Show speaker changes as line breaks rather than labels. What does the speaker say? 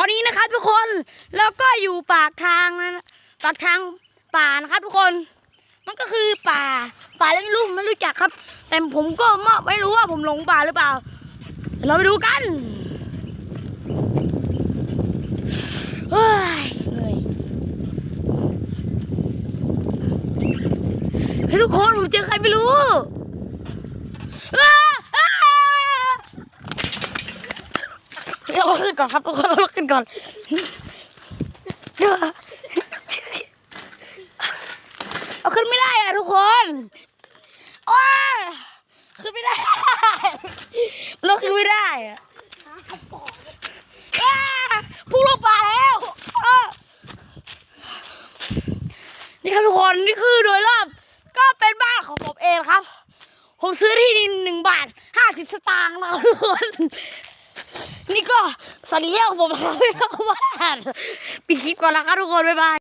อนนี้นะครับทุกคนแล้วก็อยู่ปากทางนะปากทางป่านะครับทุกคน มันก็คือป่า ป่าอะไรไม่รู้ไม่รู้จักครับ แต่ผมก็ไม่รู้ว่าผมหลงป่าหรือเปล่า เราไปดูกันเฮ้ยเหนื่อยเฮ้ทุกคนผมเจอใครไม่รู้อ้าอ้า เราขึ้นก่อนครับทุกคนเราขึ้นก่อนเจอเอาขึ้นไม่ได้อะทุกคนโอ้ยขึ้นไม่ได้เราขึ้นไม่ได้อะอ้าพุ่งลงป่าแล้วนี่ครับทุกคนนี่คือโดยรอบก็เป็นบ้านของผมเองครับ ผมซื้อที่ดินหนึ่งบาทห้าสิบสตางค์นะครับทุกคน นี่ก็สัญญาของผมนะครับไม่ต้องบ้านปิดคลิปก่อนละครับทุกคน บ๊ายบาย